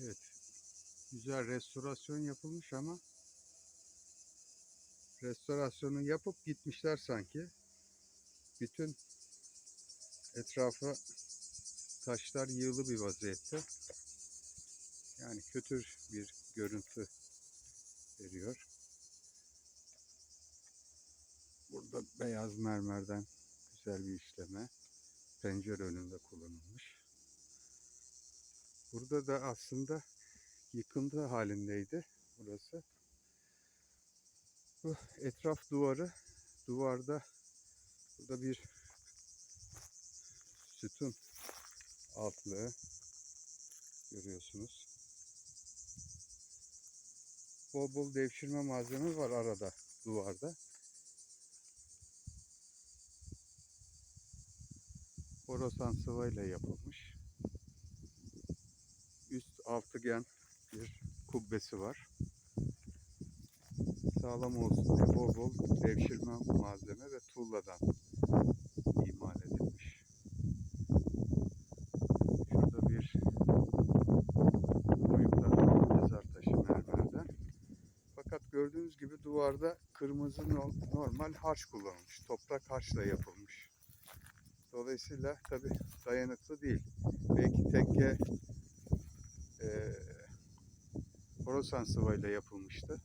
Evet. Güzel restorasyon yapılmış ama restorasyonu yapıp gitmişler sanki. Bütün etrafa taşlar yığılı bir vaziyette. Yani kötü bir görüntü veriyor. Burada beyaz mermerden güzel bir işleme. Pencere önünde kullanılmış. Burada da aslında yıkıntı halindeydi burası. Bu etraf duvarı, duvarda burada bir sütun altlığı görüyorsunuz. Bol bol devşirme malzeme var arada duvarda. Borasan sıvayla yapılmış. Altıgen bir kubbesi var. Sağlam olsun diye bol bol devşirme malzeme ve tuğladan imal edilmiş. Şurada bir boyutta mezar taşı mermerden. Fakat gördüğünüz gibi duvarda kırmızı no- normal harç kullanılmış. Toprak harçla yapılmış. Dolayısıyla tabi dayanıklı değil. Belki tekke Horasan sıvayla yapılmıştı.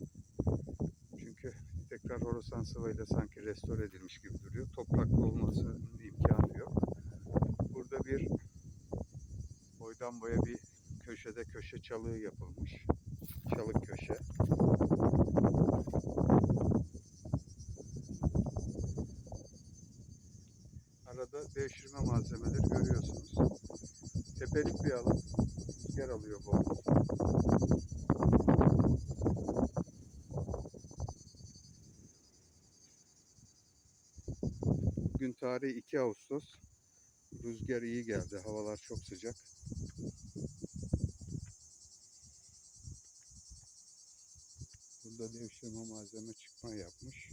Çünkü tekrar Horasan sıvayla sanki restore edilmiş gibi duruyor. Topraklı olmasının imkanı yok. Burada bir boydan boya bir köşede köşe çalığı yapılmış. Çalık köşe. Arada devşirme malzemeleri görüyorsunuz. Tepelik bir alan. Rüzgar alıyor bol. Bugün tarih 2 Ağustos. Rüzgar iyi geldi. Havalar çok sıcak. Burada devşirme malzeme çıkma yapmış.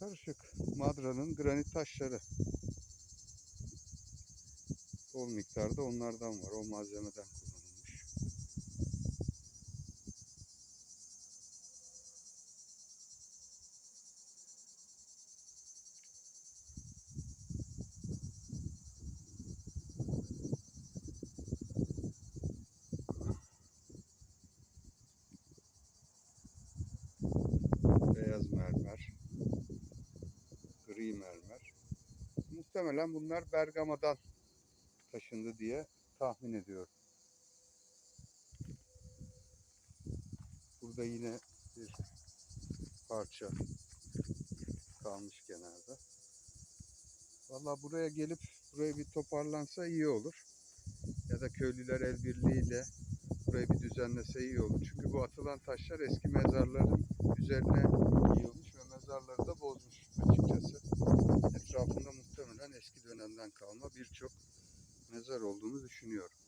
Karışık Madra'nın granit taşları. Bol miktarda onlardan var. O malzemeden kullanılmış. Beyaz mermer. Gri mermer. Muhtemelen bunlar Bergama'dan taşındı diye tahmin ediyorum. Burada yine bir parça kalmış kenarda. Valla buraya gelip buraya bir toparlansa iyi olur. Ya da köylüler el birliğiyle burayı bir düzenlese iyi olur. Çünkü bu atılan taşlar eski mezarların üzerine yığılmış ve mezarları da bozmuş açıkçası. Etrafında muhtemelen eski dönemden kalma birçok mezar olduğunu düşünüyorum.